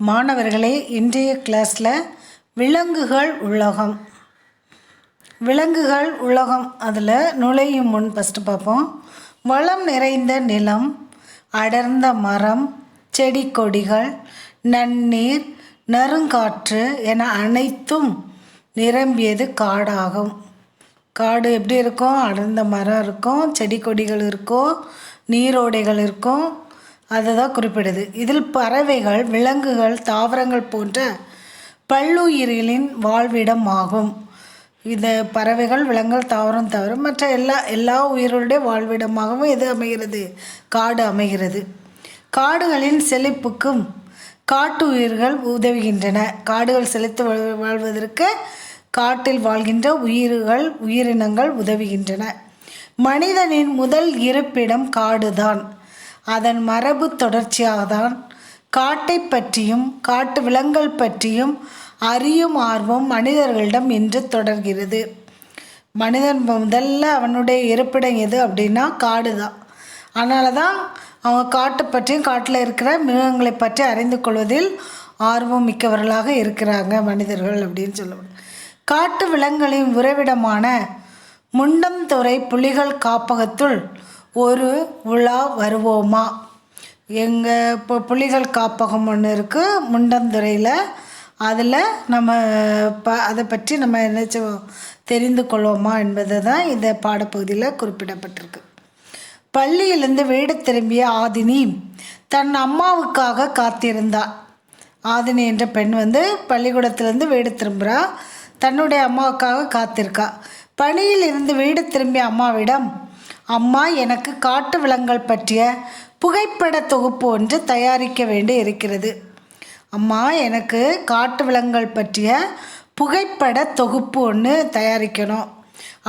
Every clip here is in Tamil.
மாணவர்களே இன்றைய கிளாஸில் விலங்குகள் உலகம். விலங்குகள் உலகம் அதில் நுழையும் முன் ஃபஸ்ட்டு பார்ப்போம். வளம் நிறைந்த நிலம் அடர்ந்த மரம் செடி கொடிகள் நன்னீர் நறுங்காற்று என அனைத்தும் நிரம்பியது காடாகும். காடு எப்படி இருக்கும்? அடர்ந்த மரம் இருக்கும் செடி கொடிகள் இருக்கும் நீரோடைகள் இருக்கும் அதை தான் குறிப்பிடுது. இதில் பறவைகள் விலங்குகள் தாவரங்கள் போன்ற பல்லுயிர்களின் வாழ்விடம் ஆகும் இந்த பறவைகள் விலங்குகள் தாவரம் தவிர மற்ற எல்லா எல்லா உயிர்களுடைய வாழ்விடமாகவும் இது அமைகிறது. காடு அமைகிறது. காடுகளின் செழிப்புக்கும் காட்டு உயிர்கள் உதவுகின்றன. காடுகள் செழித்து வாழ்- வாழ்வதற்கு காட்டில் வாழ்கின்ற உயிர்கள் உயிரினங்கள் உதவுகின்றன. மனிதனின் முதல் இருப்பிடம் காடுதான். அதன் மரபு தொடர்ச்சியாகத்தான் காட்டை பற்றியும் காட்டு விலங்குகள் பற்றியும் அறியும் ஆர்வம் மனிதர்களிடம் இன்று தொடர்கிறது. மனிதன் முதல்ல அவனுடைய இருப்பிடம் எது அப்படின்னா காடு தான் அதனால தான் அவங்க காட்டை பற்றியும் காட்டில் இருக்கிற மிருகங்களை பற்றி அறிந்து கொள்வதில் ஆர்வம் மிக்கவர்களாக இருக்கிறாங்க மனிதர்கள் அப்படின்னு சொல்லுவாங்க காட்டு விலங்குகளின் உறைவிடமான முண்டம்துறை புலிகள் காப்பகத்துள் ஒரு உலா வருவோமா? எங்கள் இப்போ புலிகள் காப்பகம் ஒன்று இருக்குது முண்டந்துறையில். அதில் நம்ம ப அதை பற்றி நம்ம என்ன தெரிந்து கொள்வோமா என்பது தான் இந்த பாடப்பகுதியில் குறிப்பிடப்பட்டிருக்கு. பள்ளியிலிருந்து வீடு திரும்பிய ஆதினி தன் அம்மாவுக்காக காத்திருந்தாள் ஆதினி என்ற பெண் வந்து பள்ளிக்கூடத்திலேருந்து வீடு திரும்புகிறா தன்னுடைய அம்மாவுக்காக காத்திருக்கா. பணியில் இருந்து வீடு திரும்பிய அம்மாவிடம் அம்மா எனக்கு காட்டு விலங்குகள் பற்றிய புகைப்பட தொகுப்பு ஒன்று தயாரிக்க வேண்டி இருக்கிறது. அம்மா எனக்கு காட்டு விலங்குகள் பற்றிய புகைப்பட தொகுப்பு ஒன்று தயாரிக்கணும்.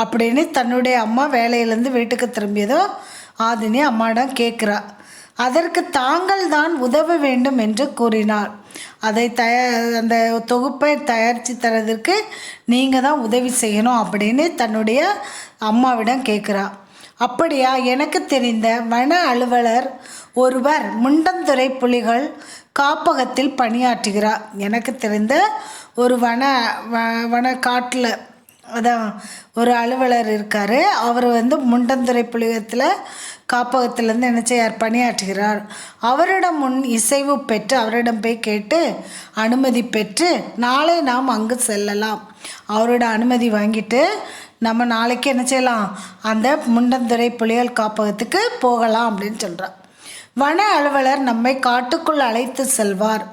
அப்படின்னு தன்னுடைய அம்மா வேலையிலேருந்து வீட்டுக்கு திரும்பியதோ ஆதினி அம்மாவிடம் கேட்குறா. அதற்கு தாங்கள் தான் உதவ வேண்டும் என்று கூறினார் அதை தய அந்த தொகுப்பை தயாரித்து தரதற்கு நீங்கள் தான் உதவி செய்யணும் அப்படின்னு தன்னுடைய அம்மாவிடம் கேட்குறான் அப்படியா? எனக்கு தெரிந்த வன அலுவலர் ஒருவர் முண்டந்துறை புலிகள் காப்பகத்தில் பணியாற்றுகிறார். எனக்கு தெரிந்த ஒரு வன வ- வன காட்டில் அதான் ஒரு அலுவலர் இருக்கார். அவர் வந்து முண்டந்துறை புலிகத்தில் காப்பகத்திலேருந்து என்ன செய்யார் பணியாற்றுகிறார். அவரிடம் முன் இசைவு பெற்று அவரிடம் போய் கேட்டு அனுமதி பெற்று நாளை நாம் அங்கு செல்லலாம். அவரோட அனுமதி வாங்கிட்டு நம்ம நாளைக்கு என்ன செய்யலாம்? அந்த முண்டந்துறை புலிகள் காப்பகத்துக்கு போகலாம் அப்படின்னு சொல்கிறார் வன அலுவலர் நம்மை காட்டுக்குள் அழைத்து செல்வார்.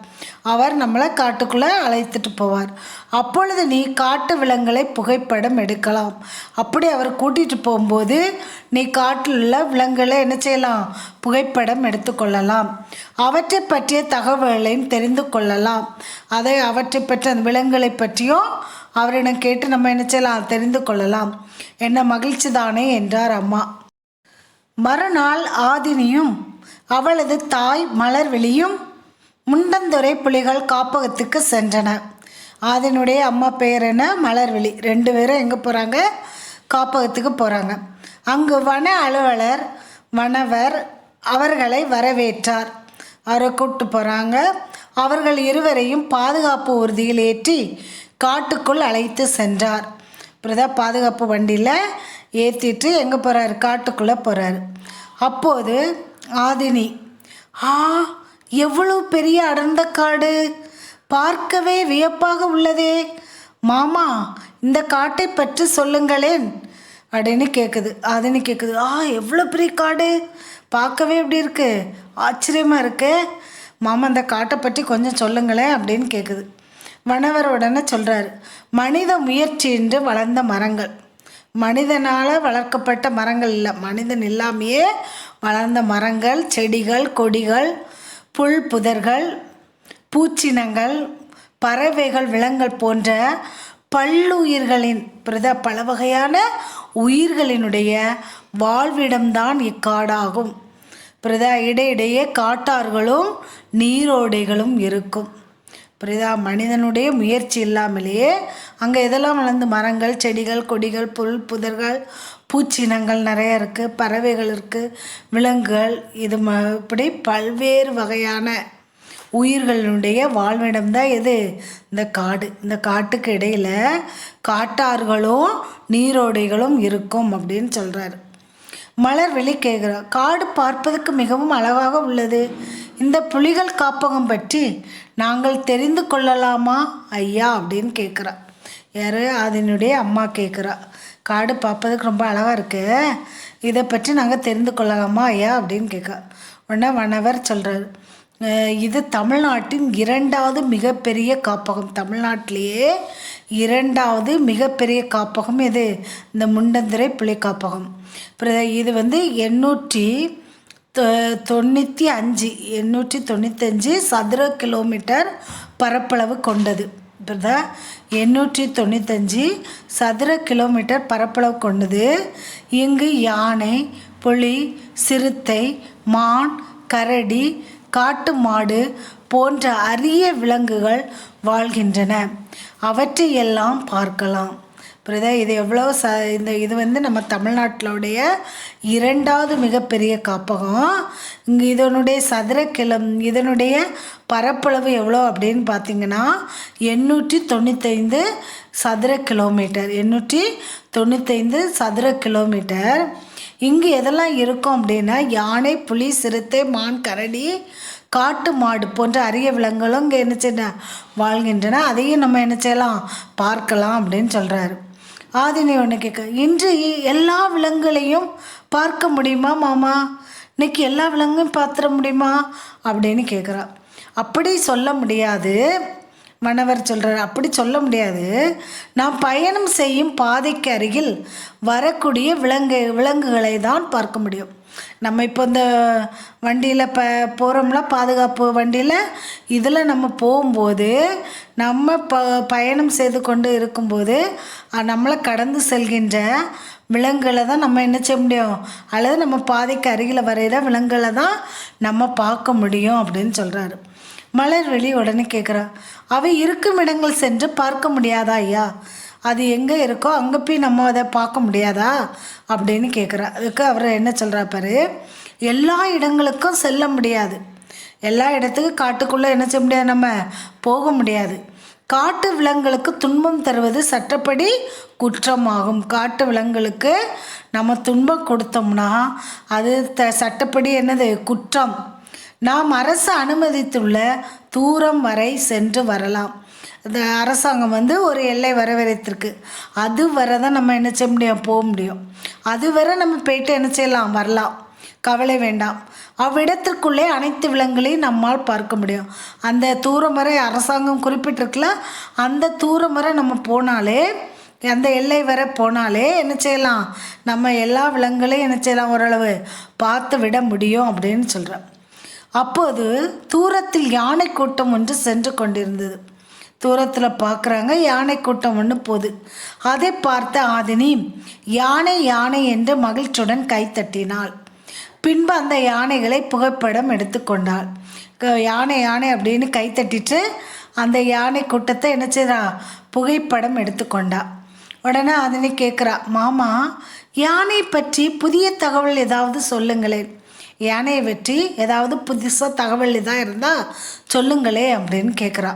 அவர் நம்மளை காட்டுக்குள்ளே அழைத்துட்டு போவார். அப்பொழுது நீ காட்டு விலங்குகளை புகைப்படம் எடுக்கலாம். அப்படி அவர் கூட்டிகிட்டு போகும்போது நீ காட்டில் உள்ள விலங்குகளை என்ன செய்யலாம்? புகைப்படம் எடுத்துக்கொள்ளலாம் அவற்றை பற்றிய தகவல்களையும் தெரிந்து கொள்ளலாம். அதை அவற்றை பற்றி அந்த விலங்குகளை பற்றியும் அவரிடம் கேட்டு நம்ம என்ன செய்யலாம்? தெரிந்து கொள்ளலாம். என்ன மகிழ்ச்சி தானே என்றார் அம்மா. மறுநாள் ஆதினியும் அவளது தாய் மலர்விழியும் முண்டந்துறை புலிகள் காப்பகத்துக்கு சென்றன. ஆதினுடைய அம்மா பெயர் என்ன? மலர்விழி. ரெண்டு பேரும் எங்கே போகிறாங்க காப்பகத்துக்கு போகிறாங்க அங்கு வன அலுவலர் வனவர் அவர்களை வரவேற்றார். அவரை கூப்பிட்டு போகிறாங்க அவர்கள் இருவரையும் பாதுகாப்பு உறுதியில் ஏற்றி காட்டுக்குள் அழைத்து சென்றார். இப்படிதான் பாதுகாப்பு வண்டியில் ஏற்றிட்டு எங்கே போகிறாரு காட்டுக்குள்ளே போகிறாரு அப்போது ஆதினி ஆ எவ்வளோ பெரிய அடர்ந்த காடு. பார்க்கவே வியப்பாக உள்ளதே. மாமா இந்த காட்டை பற்றி சொல்லுங்களேன். அப்படின்னு கேட்குது அதுன்னு கேட்குது ஆ எவ்வளோ பெரிய காடு. பார்க்கவே எப்படி இருக்கு? ஆச்சரியமாக இருக்குது மாமா இந்த காட்டை பற்றி கொஞ்சம் சொல்லுங்களேன். அப்படின்னு கேட்குது வனவர் சொல்கிறாரு மனித முயற்சியின்றி வளர்ந்த மரங்கள். மனிதனால் வளர்க்கப்பட்ட மரங்கள் இல்லை. மனிதன் இல்லாமையே வளர்ந்த மரங்கள் செடிகள் கொடிகள் புல் புதர்கள் பூச்சினங்கள் பறவைகள் விலங்குகள் போன்ற பல்லுயிர்களின் பிரத பல வகையான உயிர்களினுடைய வாழ்விடம்தான் இக்காடாகும். பிரதா இடையிடையே காட்டார்களும் நீரோடைகளும் இருக்கும். புரியுதா? மனிதனுடைய முயற்சி இல்லாமலேயே அங்கே இதெல்லாம் வளர்ந்து மரங்கள் செடிகள் கொடிகள் புல் புதர்கள் பூச்சினங்கள் நிறைய இருக்குது பறவைகள் இருக்குது விலங்குகள் இது ம இப்படி பல்வேறு வகையான உயிர்களுடைய வாழ்விடம் தான் எது? இந்த காடு. இந்த காட்டுக்கு இடையில் காட்டாறுகளும் நீரோடைகளும் இருக்கும் அப்படின்னு சொல்கிறாரு மலர்வெளி கேட்குறா காடு பார்ப்பதற்கு மிகவும் அழகாக உள்ளது. இந்த புலிகள் காப்பகம் பற்றி நாங்கள் தெரிந்து கொள்ளலாமா? ஐயா அப்படின்னு கேட்குறா யார்? அதனுடைய அம்மா கேட்குறா காடு பார்ப்பதுக்கு ரொம்ப அழகாக இருக்கு. இதை பற்றி நாங்கள் தெரிந்து கொள்ளலாமா ஐயா அப்படின்னு கேட்குறா உடனே வனவர் சொல்கிறார் இது தமிழ்நாட்டின் இரண்டாவது மிகப்பெரிய காப்பகம். தமிழ்நாட்டிலேயே இரண்டாவது மிகப்பெரிய காப்பகம் இது இந்த முண்டந்திரை புலி காப்பகம் அப்புறம் இது வந்து எண்ணூற்றி தொண்ணூற்றி அஞ்சு எண்ணூற்றி தொண்ணூத்தஞ்சு சதுர கிலோமீட்டர் பரப்பளவு கொண்டது. புரியுதா எண்ணூற்றி தொண்ணூத்தஞ்சு சதுர கிலோமீட்டர் பரப்பளவு கொண்டது. இங்கு யானை புலி சிறுத்தை மான் கரடி காட்டு மாடு போன்ற அரிய விலங்குகள் வாழ்கின்றன. அவற்றையெல்லாம் பார்க்கலாம். புரியுதா இது எவ்வளோ ச இந்த இது வந்து நம்ம தமிழ்நாட்டிலுடைய இரண்டாவது மிகப்பெரிய காப்பகம். இங்கே இதனுடைய சதுர கிலம் இதனுடைய பரப்பளவு எவ்வளோ அப்படின்னு பார்த்தீங்கன்னா எண்ணூற்றி தொண்ணூத்தைந்து சதுர கிலோமீட்டர் எண்ணூற்றி தொண்ணூத்தைந்து சதுர கிலோமீட்டர் இங்கு எதெல்லாம் இருக்கும் அப்படின்னா யானை புலி சிறுத்தை மான் கரடி காட்டு மாடு போன்ற அரிய விலங்குகளும் இங்கே என்ன வாழ்கின்றன. அதையும் நம்ம என்ன செய்யலாம்? பார்க்கலாம் அப்படின்னு சொல்கிறாரு ஆதினி ஒன்று கேட்க இன்று எல்லா விலங்குகளையும் பார்க்க முடியுமா மாமா? இன்னைக்கு எல்லா விலங்கும் பார்த்துட முடியுமா? அப்படின்னு கேட்குறா. அப்படி சொல்ல முடியாது. மணவர் சொல்கிறார் அப்படி சொல்ல முடியாது. நாம் பயணம் செய்யும் பாதைக்கு அருகில் வரக்கூடிய விலங்கு விலங்குகளை தான் பார்க்க முடியும். நம்ம இப்போ இந்த வண்டியில் இப்போ போகிறோம்ல பாதுகாப்பு வண்டியில் இதில் நம்ம போகும்போது நம்ம ப பயணம் செய்து கொண்டு இருக்கும்போது நம்மளை கடந்து செல்கின்ற விலங்குகளை தான் நம்ம என்ன செய்ய முடியும்? அல்லது நம்ம பாதைக்கு அருகில் வரைகிற விலங்குகளை தான் நம்ம பார்க்க முடியும் அப்படின்னு சொல்கிறாரு மலர்விழி உடனே கேட்குறா அவை இருக்கும் இடங்கள் சென்று பார்க்க முடியாதா ஐயா? அது எங்கே இருக்கோ அங்கே போய் நம்ம அதை பார்க்க முடியாதா? அப்படின்னு கேட்குறா அதுக்கு அவர் என்ன சொல்கிறா பாரு எல்லா இடங்களுக்கும் செல்ல முடியாது. எல்லா இடத்துக்கும் காட்டுக்குள்ளே என்ன செய்ய முடியாது நம்ம? போக முடியாது. காட்டு விலங்குகளுக்கு துன்பம் தருவது சட்டப்படி குற்றமாகும். காட்டு விலங்குகளுக்கு நம்ம துன்பம் கொடுத்தோம்னா அது த சட்டப்படி என்னது? குற்றம். நாம் அரசு அனுமதித்துள்ள தூரம் வரை சென்று வரலாம். இந்த அரசாங்கம் வந்து ஒரு எல்லை வரவழைத்திருக்கு அது வரை தான் நம்ம என்ன செய்ய முடியும்? போக முடியும். அது வரை நம்ம போயிட்டு என்ன செய்யலாம்? வரலாம். கவலை வேண்டாம். அவ்விடத்திற்குள்ளே அனைத்து விலங்குகளையும் நம்மால் பார்க்க முடியும். அந்த தூரம் வரை அரசாங்கம் குறிப்பிட்டிருக்கல அந்த தூரம் வரை நம்ம போனாலே அந்த எல்லை வரை போனாலே என்ன செய்யலாம்? நம்ம எல்லா விலங்குகளையும் என்ன செய்யலாம்? ஓரளவு பார்த்து விட முடியும் அப்படின்னு சொல்கிறேன் அப்போது தூரத்தில் யானை கூட்டம் ஒன்று சென்று கொண்டிருந்தது. தூரத்தில் பார்க்குறாங்க யானை கூட்டம் ஒன்று போகுது அதை பார்த்த ஆதினி யானை யானை என்று மகிழ்ச்சியுடன் கைத்தட்டினாள் பின்பு அந்த யானைகளை புகைப்படம் எடுத்துக்கொண்டாள் யானை யானை அப்படின்னு கைத்தட்டிட்டு அந்த யானை கூட்டத்தை என்ன செய்றா? புகைப்படம் எடுத்துக்கொண்டா உடனே அதனை கேட்குறா மாமா யானை பற்றி புதிய தகவல் ஏதாவது சொல்லுங்களேன். யானையை வெற்றி ஏதாவது புதுசாக தகவல் இதாக இருந்தால் சொல்லுங்களே அப்படின்னு கேட்குறா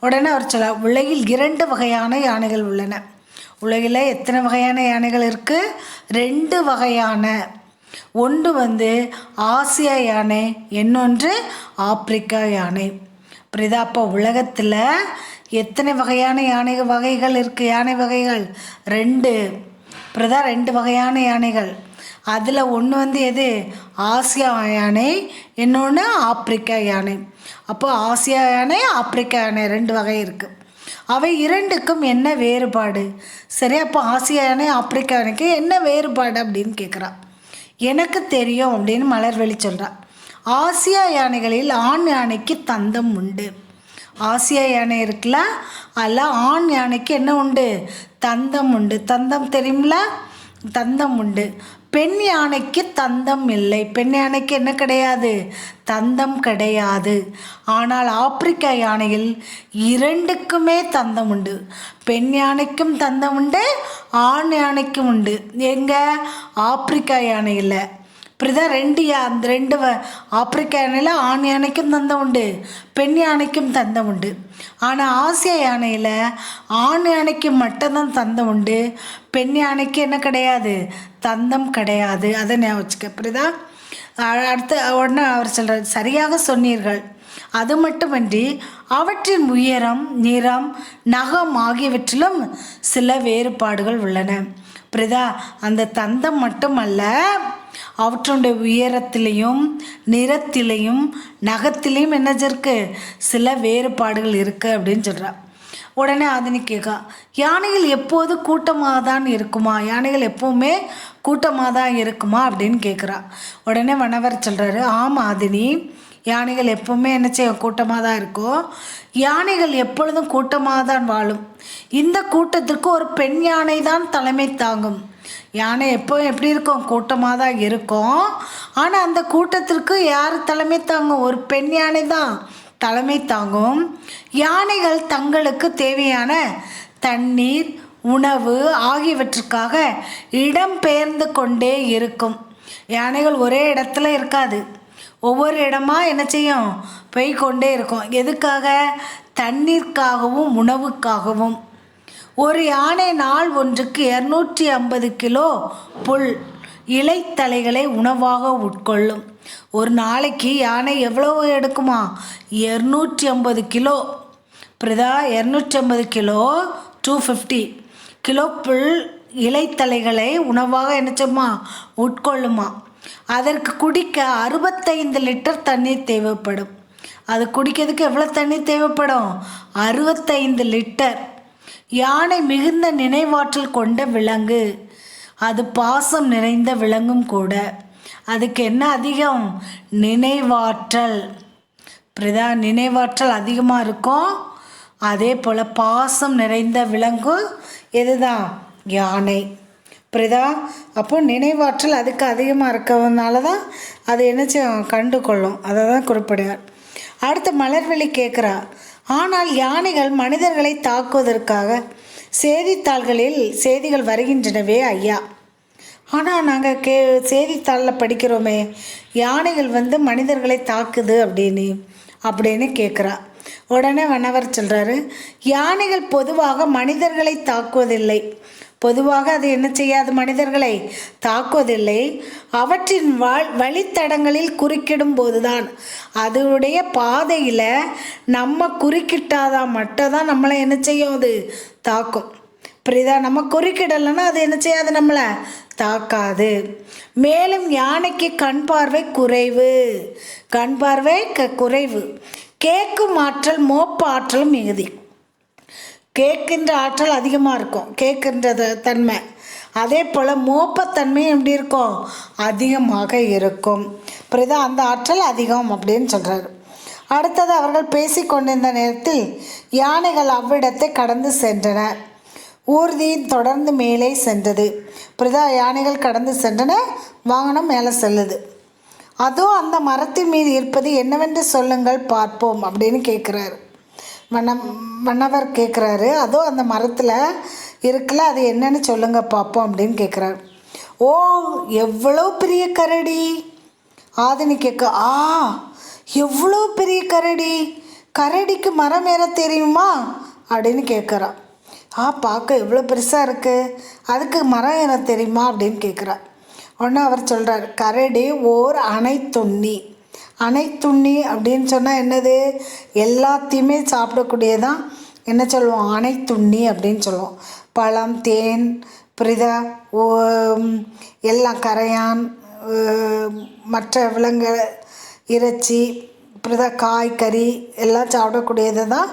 உடனே அவர் சொல்ல உலகில் இரண்டு வகையான யானைகள் உள்ளன. உலகில் எத்தனை வகையான யானைகள் இருக்குது ரெண்டு வகையான. ஒன்று வந்து ஆசியா யானை இன்னொன்று ஆப்பிரிக்கா யானை. புரியுதா? அப்போ உலகத்தில் எத்தனை வகையான யானை வகைகள் இருக்குது யானை வகைகள் ரெண்டு. புரியுதா? ரெண்டு வகையான யானைகள். அதில் ஒன்று வந்து எது? ஆசியா யானை இன்னொன்று ஆப்பிரிக்கா யானை. அப்போ ஆசியா யானை ஆப்பிரிக்கா யானை ரெண்டு வகை இருக்குது அவை இரண்டுக்கும் என்ன வேறுபாடு? சரி அப்போ ஆசியா யானை ஆப்பிரிக்கா யானைக்கு என்ன வேறுபாடு அப்படின்னு கேட்குறா எனக்கு தெரியும் அப்படின்னு மலர்வெளி சொல்கிறாள் ஆசியா யானைகளில் ஆண் யானைக்கு தந்தம் உண்டு. ஆசியா யானை இருக்குல்ல அதில் ஆண் யானைக்கு என்ன உண்டு? தந்தம் உண்டு. தந்தம் தெரியுமில தந்தம் உண்டு. பெண் யானைக்கு தந்தம் இல்லை. பெண் யானைக்கு என்ன கிடையாது? தந்தம் கிடையாது. ஆனால் ஆப்பிரிக்கா யானையில் இரண்டுக்குமே தந்தம் உண்டு. பெண் யானைக்கும் தந்தம் உண்டு ஆண் யானைக்கும் உண்டு. எங்கே? ஆப்பிரிக்கா யானையில். இப்படிதான் ரெண்டு யா அந்த ரெண்டு வ- ஆப்பிரிக்க யானையில் ஆண் யானைக்கும் தந்தம் உண்டு பெண் யானைக்கும் தந்தம் உண்டு ஆனால் ஆசிய யானையில் ஆண் யானைக்கு மட்டும்தான் தந்தம் உண்டு பெண் யானைக்கு என்ன கிடையாது? தந்தம் கிடையாது. அதை ஞாபகம் வச்சுக்க. புரியுதா? அடுத்து உடனே அவர் சொல்கிறார் சரியாக சொன்னீர்கள். அது மட்டுமன்றி அவற்றின் உயரம் நிறம் நகம் ஆகியவற்றிலும் சில வேறுபாடுகள் உள்ளன. புரியுதா? அந்த தந்தம் மட்டுமல்ல அவற்றுடைய உயரத்திலையும் நிறத்திலையும் நகத்திலையும் என்ன சில வேறுபாடுகள் இருக்குது அப்படின்னு சொல்கிறா உடனே ஆதினி கேட்கா யானைகள் எப்போது கூட்டமாக தான் இருக்குமா? யானைகள் எப்போவுமே கூட்டமாக தான் இருக்குமா? அப்படின்னு கேட்குறா உடனே வனவர் சொல்கிறாரு ஆமாம் ஆதினி யானைகள் எப்போவுமே என்ன செய்ய கூட்டமாக தான் இருக்கும் யானைகள் எப்பொழுதும் கூட்டமாக தான் வாழும். இந்த கூட்டத்திற்கு ஒரு பெண் யானை தான் தலைமை தாங்கும். யானை எப்போ எப்படி இருக்கும்? கூட்டமாக தான் இருக்கும். ஆனால் அந்த கூட்டத்திற்கு யார் தலைமை தாங்கும்? ஒரு பெண் யானை தான் தலைமை தாங்கும். யானைகள் தங்களுக்கு தேவையான தண்ணீர் உணவு ஆகியவற்றுக்காக இடம் பெயர்ந்து கொண்டே இருக்கும். யானைகள் ஒரே இடத்துல இருக்காது. ஒவ்வொரு இடமா என்ன செய்யும்? போய் கொண்டே இருக்கும். எதுக்காக? தண்ணீர்க்காகவும் உணவுக்காகவும். ஒரு யானை நாள் ஒன்றுக்கு இரநூற்றி ஐம்பது கிலோ புல் இலைத்தலைகளை உணவாக உட்கொள்ளும். ஒரு நாளைக்கு யானை எவ்வளவு எடுக்குமா? இரநூற்றி ஐம்பது கிலோ. பிரதா இரநூற்றி ஐம்பது கிலோ டூ ஃபிஃப்டி கிலோ புல் இலைத்தலைகளை உணவாக நினைச்சோமா உட்கொள்ளுமா. அதற்கு குடிக்க அறுபத்தைந்து லிட்டர் தண்ணீர் தேவைப்படும். அது குடிக்கிறதுக்கு எவ்வளோ தண்ணி தேவைப்படும்? அறுபத்தைந்து லிட்டர். யானை மிகுந்த நினைவாற்றல் கொண்ட விலங்கு. அது பாசம் நிறைந்த விலங்கும் கூட. அதுக்கு என்ன அதிகம்? நினைவாற்றல். பிரதா நினைவாற்றல் அதிகமாக இருக்கும். அதே போல் பாசம் நிறைந்த விலங்கு எதுதான்? யானை. புரியுதா? அப்போ நினைவாற்றல் அதுக்கு அதிகமாக இருக்கிறதுனால தான் அது என்ன செய்யும்? கண்டு கொள்ளும் அதை தான் குறிப்பிடுவார் அடுத்து மலர்வெளி கேட்குறா ஆனால் யானைகள் மனிதர்களை தாக்குவதற்காக செய்தித்தாள்களில் செய்திகள் வருகின்றனவே ஐயா. ஆனால் நாங்கள் கே செய்தித்தாளில் படிக்கிறோமே யானைகள் வந்து மனிதர்களை தாக்குது அப்படின்னு அப்படின்னு கேட்குறா உடனே வனவர் சொல்கிறாரு யானைகள் பொதுவாக மனிதர்களை தாக்குவதில்லை. பொதுவாக அது என்ன செய்யாது மனிதர்களை? தாக்குவதில்லை. அவற்றின் வாழ் வழித்தடங்களில் குறுக்கிடும் போதுதான் அதனுடைய பாதையில் நம்ம குறுக்கிட்டாதான் மட்டும் தான் நம்மளை என்ன செய்யும் அது? தாக்கும். புரியுதா? நம்ம குறுக்கிடலைன்னா அது என்ன செய்யாது நம்மளை? தாக்காது. மேலும் யானைக்கு கண் பார்வை குறைவு. கண் பார்வை க குறைவு. கேட்கும் ஆற்றல் மோப்ப ஆற்றலும் மிகுதி. கேட்கின்ற ஆற்றல் அதிகமாக இருக்கும். கேட்கின்ற தன்மை. அதே போல் மோப்பத்தன்மையும் எப்படி இருக்கும்? அதிகமாக இருக்கும். புரியுதா? அந்த ஆற்றல் அதிகம் அப்படின்னு சொல்கிறாரு அடுத்தது அவர்கள் பேசிக்கொண்டிருந்த நேரத்தில் யானைகள் அவ்விடத்தை கடந்து சென்றன. ஊர்தியின் தொடர்ந்து மேலே சென்றது. புரியுதா? யானைகள் கடந்து சென்றன. வாகனம் மேலே செல்லுது. அதுவும் அந்த மரத்தின் மீது இருப்பது என்னவென்று சொல்லுங்கள் பார்ப்போம் அப்படின்னு கேட்குறாரு. வண்ணம் வண்ணவர் கேட்குறாரு அதோ அந்த மரத்தில் இருக்குல்ல அது என்னன்னு சொல்லுங்க பார்ப்போம் அப்படின்னு கேட்குறாரு ஓ எவ்வளோ பெரிய கரடி? ஆதினி கேட்க ஆ எவ்வளோ பெரிய கரடி? கரடிக்கு மரம் ஏற தெரியுமா? அப்படின்னு கேட்குறான் ஆ பார்க்க எவ்வளோ பெருசாக இருக்குது அதுக்கு மரம் ஏற தெரியுமா அப்படின்னு கேட்குறா உடனே அவர் சொல்கிறார் கரடி ஓர் அணைத்துண்ணி அனைத்துண்ணி அப்படின்னு சொன்னால் என்னது? எல்லாத்தையுமே சாப்பிடக்கூடியதான் என்ன சொல்லுவோம்? அணைத்துண்ணி அப்படின்னு சொல்லுவோம். பழம் தேன் புரிதா ஓ எல்லாம் கரையான் மற்ற விலங்கு இறைச்சி புரிதா காய் கறி எல்லாம் சாப்பிடக்கூடியது தான்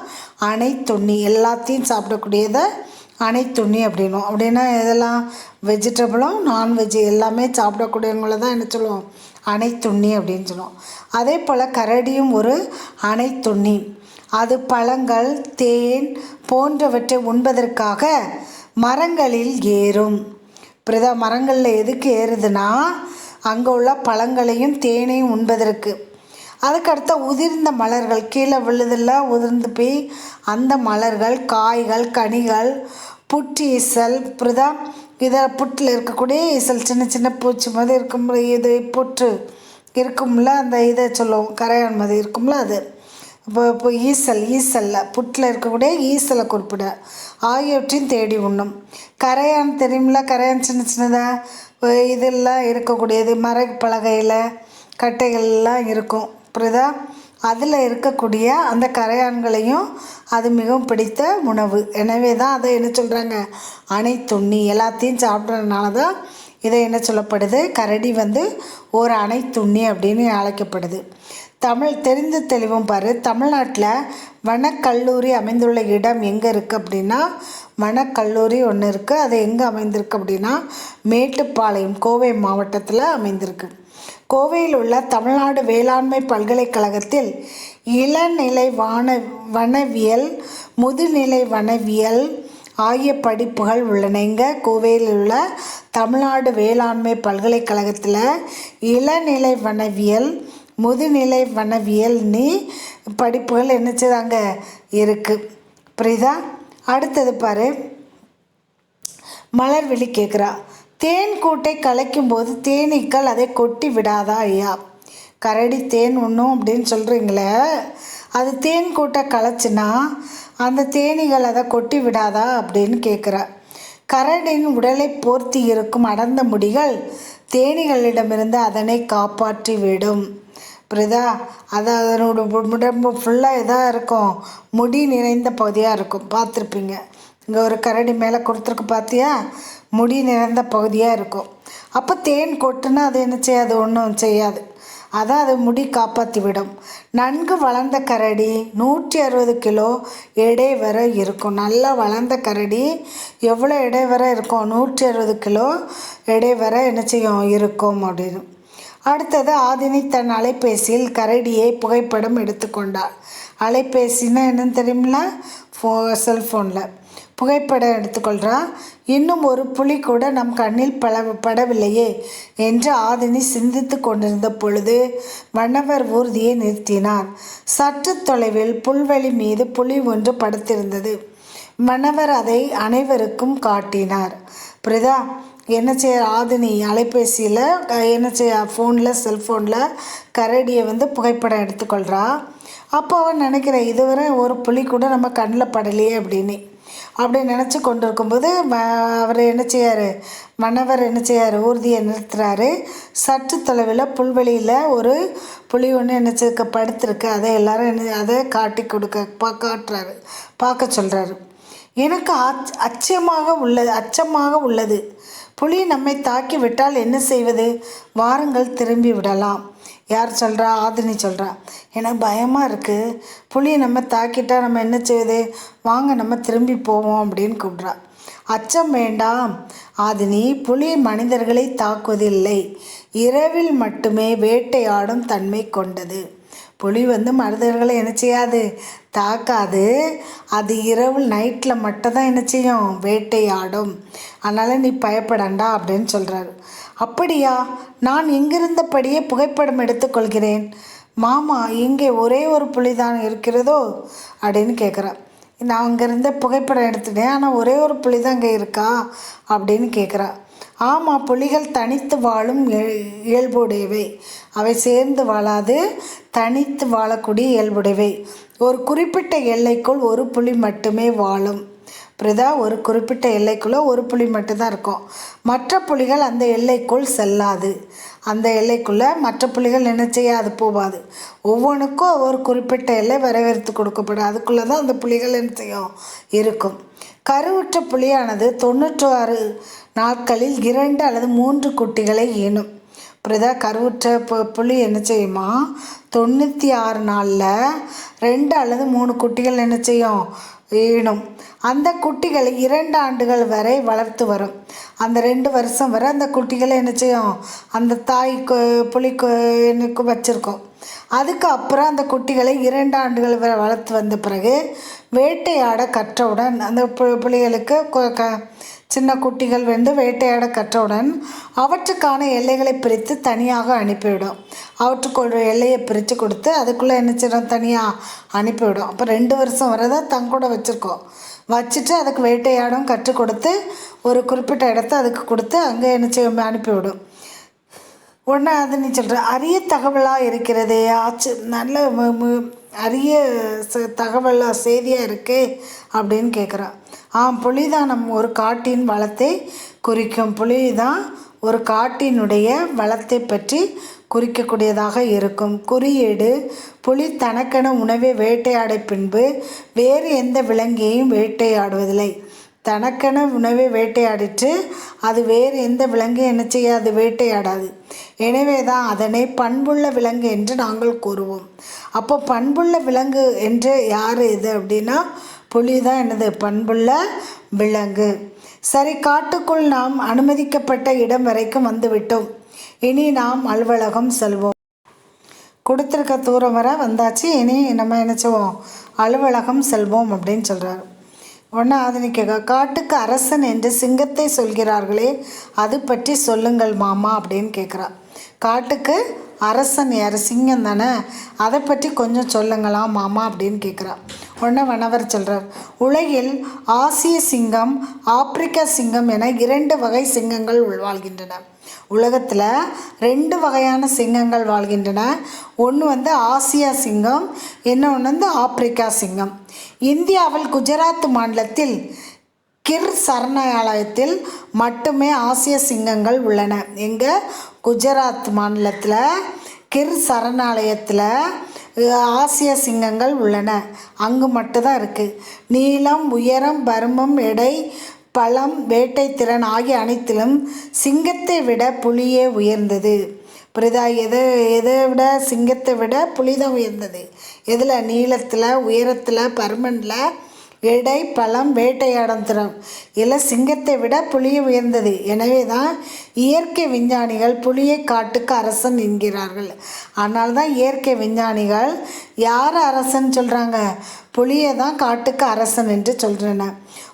அணைத்துண்ணி எல்லாத்தையும் சாப்பிடக்கூடியதை அணைத்துண்ணி அப்படின்னும் அப்படின்னா இதெல்லாம் வெஜிடபிளும் நான்வெஜ் எல்லாமே சாப்பிடக்கூடியவங்கள தான் என்ன சொல்லுவோம்? அணைத்துண்ணி அப்படின்னு சொல்லுவோம். அதே போல் கரடியும் ஒரு அணைத்துண்ணி. அது பழங்கள் தேன் போன்றவற்றை உண்பதற்காக மரங்களில் ஏறும். பிரதா மரங்களில் எதுக்கு ஏறுதுன்னா அங்கே உள்ள பழங்களையும் தேனையும் உண்பதற்கு. அதுக்கடுத்த உதிர்ந்த மலர்கள் கீழே விழுதில்ல உதிர்ந்து போய் அந்த மலர்கள் காய்கள் கனிகள் புற்றீசல் பிரதா இதை புட்டில் இருக்கக்கூடிய ஈசல் சின்ன சின்ன பூச்சி மாதிரி இருக்கும் இது புற்று இருக்கும்ல அந்த இதை சொல்லுவோம். கரையான் மாதிரி இருக்கும்ல அது. இப்போ இப்போ ஈசல் ஈசலில் புட்டில் இருக்கக்கூடிய ஈசலை குறிப்பிட. ஆகியவற்றையும் தேடி உண்ணும். கரையான் தெரியுமில கரையான் சின்ன சின்னதாக இதெல்லாம் இருக்கக்கூடியது மரப்பலகையில் கட்டைகள்லாம் இருக்கும். புரியுதா? அதில் இருக்கக்கூடிய அந்த கரையான்களையும் அது மிகவும் பிடித்த உணவு. எனவே தான் அதை என்ன சொல்கிறாங்க அனைத்துண்ணி எல்லாத்தையும் சாப்பிட்றதுனால தான் இதை என்ன சொல்லப்படுது? கரடி வந்து ஒரு அனைத்துண்ணி அப்படின்னு அழைக்கப்படுது. தமிழ் தெரிந்து தெளிவும் பாரு. தமிழ்நாட்டில் வனக்கல்லூரி அமைந்துள்ள இடம் எங்கே இருக்குது அப்படின்னா வனக்கல்லூரி ஒன்று இருக்குது அது எங்கே அமைந்திருக்கு அப்படின்னா மேட்டுப்பாளையம் கோவை மாவட்டத்தில் அமைந்திருக்கு. கோவையில் உள்ள தமிழ்நாடு வேளாண்மை பல்கலைக்கழகத்தில் இளநிலை வான வனவியல் முதுநிலை வனவியல் ஆகிய படிப்புகள் உள்ளன. இங்கே கோவையில் உள்ள தமிழ்நாடு வேளாண்மை பல்கலைக்கழகத்தில் இளநிலை வனவியல் முதுநிலை வனவியல்னு படிப்புகள் என்ன இருக்குது புரியுதா? அடுத்தது பாரு. மலர்விழி கேட்குறா தேன் கூட்டை கலைக்கும் போது தேனீக்கள் அதை கொட்டி விடாதா ஐயா? கரடி தேன் உண்ணும் அப்படின்னு சொல்கிறீங்களே அது தேன் கூட்டை கலைச்சுன்னா அந்த தேனீகள் அதை கொட்டி விடாதா அப்படின்னு கேட்குற கரடின் உடலை போர்த்தி இருக்கும் அடர்ந்த முடிகள் தேனிகளிடமிருந்து அதனை காப்பாற்றி விடும். புரியுதா? அது அதனோட உடம்பு ஃபுல்லாக இதாக இருக்கும். முடி நிறைந்த பகுதியாக இருக்கும். பார்த்துருப்பீங்க. இங்கே ஒரு கரடி மேலே கொடுத்துருக்கு பார்த்தியா முடி நிறைந்த பகுதியாக இருக்கும். அப்போ தேன் கொட்டுனா அது என்ன செய்யாது ஒன்றும் செய்யாது. அதான் அது முடி காப்பாற்றி விடும் நன்கு வளர்ந்த கரடி நூற்றி அறுபது கிலோ எடை வரை இருக்கும். நல்லா வளர்ந்த கரடி எவ்வளோ எடை வரை இருக்கும்? நூற்றி அறுபது கிலோ எடை வரை என்ன செய்யும்? இருக்கும் அப்படின்னு. அடுத்தது ஆதினி தன் அலைபேசியில் கரடியை புகைப்படம் எடுத்துக்கொண்டார் அலைபேசின்னா என்னன்னு தெரியுமில ஃபோ செல்ஃபோனில் புகைப்படம் எடுத்துக்கொள்கிறான் இன்னும் ஒரு புலி கூட நம் கண்ணில் பல படவில்லையே என்று ஆதினி சிந்தித்து கொண்டிருந்த பொழுது வண்ணவர் ஊர்தியை நிறுத்தினார். சற்று தொலைவில் புல்வெளி மீது புலி ஒன்று படுத்திருந்தது. மணவர் அதை அனைவருக்கும் காட்டினார். பிரதா என்ன செய்ய ஆதினி? அலைபேசியில் என்ன செய்ய ஃபோனில் செல்ஃபோனில் கரடியை வந்து புகைப்படம் எடுத்துக்கொள்கிறா அப்போ அவன் நினைக்கிறேன் இதுவரை ஒரு புலி கூட நம்ம கண்ணில் படலையே அப்படின்னு. அப்படி நினச்சி கொண்டு இருக்கும்போது அவர் என்ன செய்யார்? மன்னவர் என்ன செய்யார்? ஊர்தியை நிறுத்துறாரு. சற்று தொலைவில் புல்வெளியில் ஒரு புலி ஒன்று என்ன செய்ய படுத்திருக்கு. அதை எல்லாரும் என்ன அதை காட்டி கொடுக்க பா காட்டுறாரு. பார்க்க சொல்கிறாரு எனக்கு அச் அச்சமாக உள்ளது அச்சமாக உள்ளது. புலி நம்மை தாக்கி விட்டால் என்ன செய்வது? வாருங்கள் திரும்பி விடலாம். யார் சொல்கிறா ஆதினி சொல்கிறா எனக்கு பயமாக இருக்குது புளியை நம்ம தாக்கிட்டா நம்ம என்ன செய்யுது வாங்க நம்ம திரும்பி போவோம் அப்படின்னு கூப்பிட்றா. அச்சம் வேண்டாம். ஆதினி புலி மனிதர்களை தாக்குவதில்லை. இரவில் மட்டுமே வேட்டையாடும் தன்மை கொண்டது. புலி வந்து மனிதர்களை என்ன செய்யாது? தாக்காது. அது இரவு நைட்டில் மட்டும் தான் என்ன செய்யும்? வேட்டையாடும். அதனால் நீ பயப்படண்டா அப்படின்னு சொல்கிறாரு அப்படியா? நான் இங்கிருந்தபடியே புகைப்படம் எடுத்துக்கொள்கிறேன். மாமா இங்கே ஒரே ஒரு புலிதான் இருக்கிறதோ? அப்படின்னு கேட்குறேன் நான் அங்கேருந்து புகைப்படம் எடுத்துட்டேன் ஆனால் ஒரே ஒரு புலி தான் இங்கே இருக்கா? அப்படின்னு கேட்குறா ஆமாம் புலிகள் தனித்து வாழும் இயல்புடையவை. அவை சேர்ந்து வாழாது தனித்து வாழக்கூடிய இயல்புடையவை. ஒரு குறிப்பிட்ட எல்லைக்குள் ஒரு புலி மட்டுமே வாழும். புரியுதா ஒரு குறிப்பிட்ட எல்லைக்குள்ளே ஒரு புலி மட்டும்தான் இருக்கும். மற்ற புலிகள் அந்த எல்லைக்குள் செல்லாது. அந்த எல்லைக்குள்ளே மற்ற புலிகள் என்ன செய்யாது போகாது ஒவ்வொன்றுக்கும் ஒரு குறிப்பிட்ட எல்லை வரவேற்று கொடுக்கப்படும். அதுக்குள்ளே தான் அந்த புலிகள் என்ன செய்யும்? இருக்கும். கருவுற்ற புலியானது தொண்ணூற்று ஆறு நாட்களில் இரண்டு அல்லது மூன்று குட்டிகளை ஈனும். புரியுதா கருவுற்ற பு புலி என்ன செய்யுமா? தொண்ணூற்றி ஆறு நாளில் ரெண்டு அல்லது மூணு குட்டிகள் என்ன செய்யும்? ஈனும் அந்த குட்டிகளை இரண்டு ஆண்டுகள் வரை வளர்த்து வரும். அந்த ரெண்டு வருஷம் வரை அந்த குட்டிகளை என்ன செய்யும்? அந்த தாய் புலி எனக்கு வச்சுருக்கோம். அதுக்கு அப்புறம் அந்த குட்டிகளை இரண்டு ஆண்டுகள் வரை வளர்த்து வந்த பிறகு வேட்டையாட கற்றவுடன் அந்த பு- பிள்ளைகளுக்கு க சின்ன குட்டிகள் வந்து வேட்டையாட கற்றவுடன் அவற்றுக்கான எல்லைகளை பிரித்து தனியாக அனுப்பிவிடும். அவற்றுக்கு ஒரு எல்லையை பிரித்து கொடுத்து அதுக்குள்ளே என்ன செய்யறோம்? தனியாக அனுப்பிவிடும். அப்போ ரெண்டு வருஷம் வரதை தங்கூட வச்சுருக்கோம். வச்சுட்டு அதுக்கு வேட்டையாடும் கற்றுக் கொடுத்து ஒரு குறிப்பிட்ட இடத்த அதுக்கு கொடுத்து அங்கே என்ன செய்யும் அனுப்பிவிடும். உடனே அது நீ சொல்கிற அரிய தகவலாக இருக்கிறதே? ஆச்சு நல்ல அரிய ச- தகவலாக செய்தியாக இருக்கே அப்படின்னு கேட்குறான் ஆம் புலிதான் நம்ம ஒரு காட்டின் வளத்தை குறிக்கும். புலி தான் ஒரு காட்டினுடைய வளத்தை பற்றி குறிக்கக்கூடியதாக இருக்கும். குறியீடு புலி தனக்கென உணவை வேட்டையாட பின்பு வேறு எந்த விலங்கையும் வேட்டையாடுவதில்லை. தனக்கென உணவை வேட்டையாடிட்டு அது வேறு எந்த விலங்கு என்ன செய்யாது வேட்டையாடாது. எனவே தான் அதனை பண்புள்ள விலங்கு என்று நாங்கள் கூறுவோம். அப்போ பண்புள்ள விலங்கு என்று யார் இது அப்படின்னா புலி தான் எனது பண்புள்ள விலங்கு. சரி காட்டுக்குள் நாம் அனுமதிக்கப்பட்ட இடம் வரைக்கும் வந்துவிட்டோம். இனி நாம் அலுவலகம் செல்வோம். கொடுத்துருக்க தூரம் வர வந்தாச்சு. இனி நம்ம என்ன செய்வோம்? அலுவலகம் செல்வோம் அப்படின்னு சொல்கிறார் ஒன்று ஆதினி காட்டுக்கு அரசன் என்று சிங்கத்தை சொல்கிறார்களே அது பற்றி சொல்லுங்கள் மாமா அப்படின்னு கேட்குறா காட்டுக்கு அரசன் யார்? சிங்கம் தானே அதை பற்றி கொஞ்சம் சொல்லுங்களாம் மாமா அப்படின்னு கேட்குறா உடனே வனவர் சொல்கிறார் உலகில் ஆசிய சிங்கம் ஆப்பிரிக்கா சிங்கம் என இரண்டு வகை சிங்கங்கள் உள்வாழ்கின்றன. உலகத்தில் ரெண்டு வகையான சிங்கங்கள் வாழ்கின்றன. ஒன்று வந்து ஆசியா சிங்கம் இன்னொன்று வந்து ஆப்பிரிக்கா சிங்கம். இந்தியாவில் குஜராத் மாநிலத்தில் கிர் சரணாலயத்தில் மட்டுமே ஆசிய சிங்கங்கள் உள்ளன. எங்கள் குஜராத் மாநிலத்தில் கிர் சரணாலயத்தில் ஆசிய சிங்கங்கள் உள்ளன. அங்கு மட்டும்தான் இருக்குது நீளம் உயரம் பருமம் எடை பழம் வேட்டை திறன் ஆகிய அனைத்திலும் சிங்கத்தை விட புலியே உயர்ந்தது. புரிதா எதை எதை விட சிங்கத்தை விட புலி தான் உயர்ந்தது? எதில்? நீளத்தில் உயரத்தில் பருமனில் எடை பழம் வேட்டையாடும் திறம். இதில் சிங்கத்தை விட புலியை உயர்ந்தது. எனவே தான் இயற்கை விஞ்ஞானிகள் புலியை காட்டுக்கு அரசன் என்கிறார்கள். அதனால தான் இயற்கை விஞ்ஞானிகள் யார் அரசன் சொல்கிறாங்க புலியை தான் காட்டுக்கு அரசன் என்று சொல்கிறன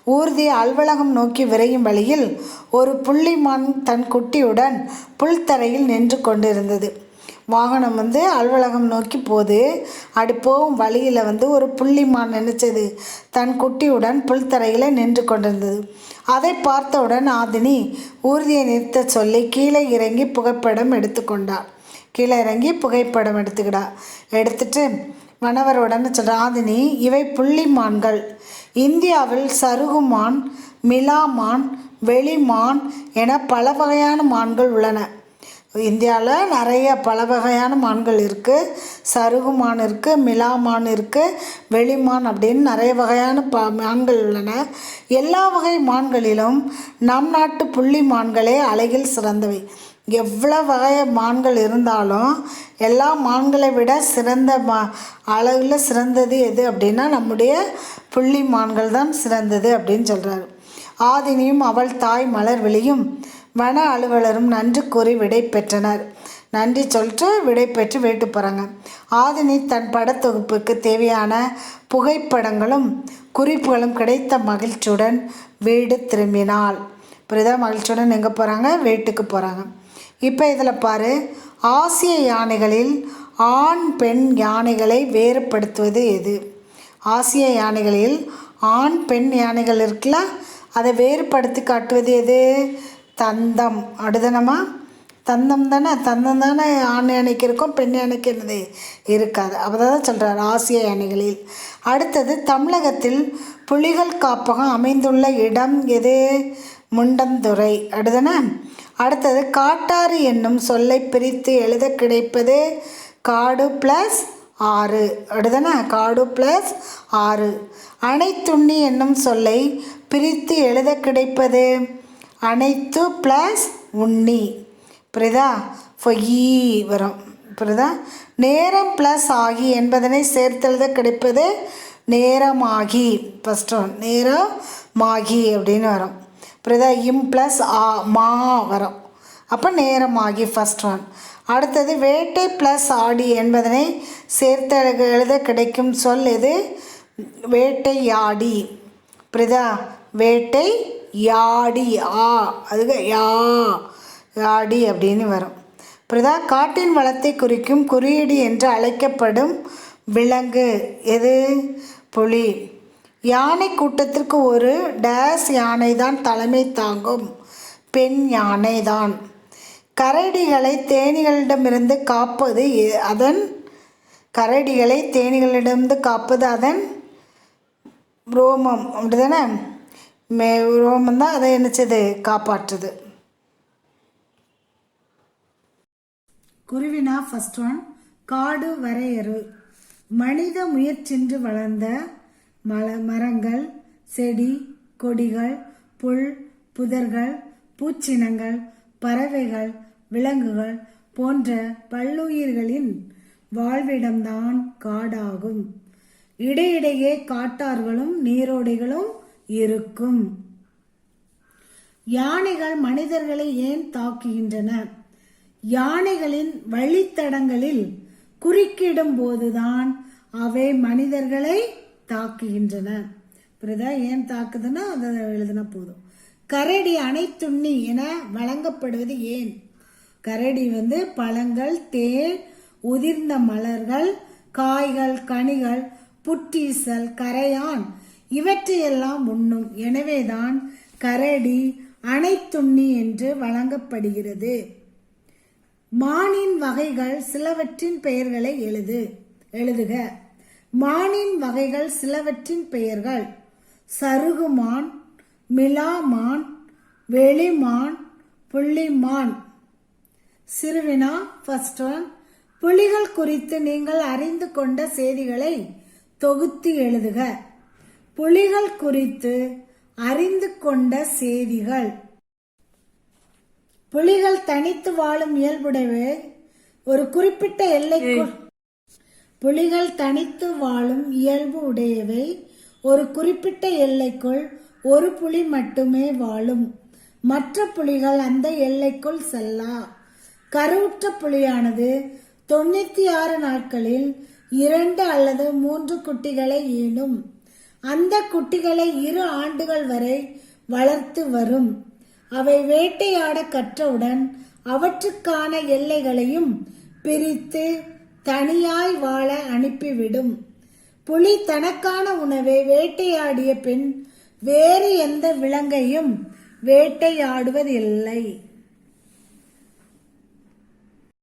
ஊர்தி அலுவலகம் நோக்கி விரையும் வழியில் ஒரு புள்ளிமான் தன் குட்டியுடன் புல்தரையில் நின்று கொண்டிருந்தது. வாகனம் வந்து அலுவலகம் நோக்கி போகுது அப்படி போகும் வழியில் வந்து ஒரு புள்ளிமான் நினைச்சது தன் குட்டியுடன் புல்தரையில் நின்று கொண்டிருந்தது. அதை பார்த்தவுடன் ஆதினி ஊர்தியை நிறுத்த சொல்லி கீழே இறங்கி புகைப்படம் எடுத்துக்கொண்டாள் கீழே இறங்கி புகைப்படம் எடுத்துக்கிடா. எடுத்துட்டு மணவருடன் சொல்கிற ஆதினி இவை புள்ளிமான்கள் இந்தியாவில் சருகுமான் மிலாமான் வெளிமான் என பல வகையான மான்கள் உள்ளன. இந்தியாவில் நிறைய பல வகையான மான்கள் இருக்குது சருகு மான் இருக்குது மிலா மான் இருக்குது வெளிமான் அப்படின்னு நிறைய வகையான ப மான்கள் உள்ளன. எல்லா வகை மான்களிலும் நம் நாட்டு புள்ளி மான்களே அழகில் சிறந்தவை. எவ்வளோ வகை மான்கள் இருந்தாலும் எல்லா மான்களை விட சிறந்த மா அளவில் சிறந்தது எது அப்படின்னா நம்முடைய புள்ளி மான்கள் தான் சிறந்தது அப்படின்னு சொல்கிறாரு ஆதினியும் அவள் தாய் மலர்விழியும் வன அலுவலரும் நன்றி கூறி விடை பெற்றனர். நன்றி சொல்லிட்டு விடை பெற்று வீட்டு போகிறாங்க ஆதினி தன் படத்தொகுப்புக்கு தேவையான புகைப்படங்களும் குறிப்புகளும் கிடைத்த மகிழ்ச்சியுடன் வீடு திரும்பினாள். இப்படிதான் மகிழ்ச்சியுடன் எங்கே போகிறாங்க வீட்டுக்கு போகிறாங்க இப்போ இதில் பாரு ஆசிய யானைகளில் ஆண் பெண் யானைகளை வேறுபடுத்துவது எது? ஆசிய யானைகளில் ஆண் பெண் யானைகள் இருக்குல்ல அதை வேறுபடுத்தி காட்டுவது எது? தந்தம். அடுதனமா? தந்தம் தானே? தந்தம் தானே ஆண் யானைக்கு இருக்கும் பெண் யானைக்கு என்னது? இருக்காது. அப்போ தான் சொல்கிறார் ஆசிய யானைகளில். அடுத்தது தமிழகத்தில் புலிகள் காப்பகம் அமைந்துள்ள இடம் எது? முண்டந்துறை. அடுதானே? அடுத்தது காட்டாறு என்னும் சொல்லை பிரித்து எழுத கிடைப்பது காடு ப்ளஸ் ஆறு. அடுதானே காடு ப்ளஸ் ஆறு. அனைத்துண்ணி என்னும் சொல்லை பிரித்து எழுத கிடைப்பது அனைத்து ப்ளஸ் உண்ணி. புரியுதா? ஃபொயி வரும். புரியுதா? நேரம் ப்ளஸ் ஆகி என்பதனை சேர்த்தெழுத கிடைப்பது நேரமாகி. ஃபஸ்ட் ஒன் நேரமாகி அப்படின்னு வரும். புரியுதா இம் ப்ளஸ் ஆ மா வரும். அப்போ நேரமாகி ஃபஸ்ட் ஒன் அடுத்தது வேட்டை ப்ளஸ் ஆடி என்பதனை சேர்த்து எழுத- கிடைக்கும் சொல் எது? வேட்டை யாடி புரியுதா? வேட்டை யாடி ஆ அதுக்கு யா யாடி அப்படின்னு வரும். புரியுதா? காட்டின் வளத்தை குறிக்கும் குறியீடு என்று அழைக்கப்படும் விலங்கு எது? புலி. யானை கூட்டத்திற்கு ஒரு டேஸ் யானை தான் தலைமை தாங்கும். பெண் யானை தான் கரடிகளை தேனீகளிடமிருந்து காப்பது எ- அதன் கரடிகளை தேனிகளிடமிருந்து காப்பது அதன் ரோமம். அப்படிதானே? மே ரோமம் தான் அதை என்னச்சது காப்பாற்றுது. குருவினா ஃபஸ்ட் ஒன் காடு வரையறு. மனித முயற்சின்று வளர்ந்த மல மரங்கள் செடி கொடிகள் புல் புதர்கள் பூச்சினங்கள் பறவைகள் விலங்குகள் போன்ற பல்லுயிர்களின் வாழ்விடம்தான் காடாகும். இடையிடையே காட்டார்களும் நீரோடைகளும் இருக்கும். யானைகள் மனிதர்களை ஏன் தாக்குகின்றன? யானைகளின் வழித்தடங்களில் குறுக்கிடும் போதுதான் அவை மனிதர்களை தாக்குகின்றன. புரியுதா ஏன் தாக்குதுன்னா அதை எழுதுனா போதும். கரடி அனைத்துண்ணி என வழங்கப்படுவது ஏன்? கரடி வந்து பழங்கள் தேன் உதிர்ந்த மலர்கள் காய்கள் கனிகள் புற்றீசல் கரையான் இவற்றையெல்லாம் உண்ணும். எனவேதான் கரடி அனைத்துண்ணி என்று வழங்கப்படுகிறது. மானின் வகைகள் சிலவற்றின் பெயர்களை எழுது எழுதுக. மானின் வகைகள் சிலவற்றின் பெயர்கள். சருகுமான் மிலாமான் வெளிமான் புள்ளிமான். சிறுவினா ஃபர்ஸ்ட் ஒன் புலிகள் குறித்து நீங்கள் அறிந்து கொண்ட செய்திகளை தொகுத்து எழுதுக. புலிகள் குறித்து அறிந்து கொண்ட செய்திகள். புலிகள் தனித்து வாழும் இயல்புடையவை. ஒரு குறிப்பிட்ட எல்லைக்குள் புலிகள் தனித்து வாழும் இயல்பு உடையவை. ஒரு குறிப்பிட்ட எல்லைக்குள் ஒரு புலி மட்டுமே வாழும். மற்ற புலிகள் அந்த எல்லைக்குள் செல்லா. கருவுற்ற புலியானது தொண்ணூத்தி ஆறு நாட்களில் இரண்டு அல்லது மூன்று குட்டிகளை ஈனும். அந்த குட்டிகளை இரு ஆண்டுகள் வரை வளர்த்து வரும். அவை வேட்டையாட கற்றவுடன் அவற்றுக்கான எல்லைகளையும் பிரித்து தனியாய் வாழ அனுப்பிவிடும். புலி தனக்கான உணவை வேட்டையாடிய பின் வேறு எந்த விலங்கையும் வேட்டையாடுவதில்லை.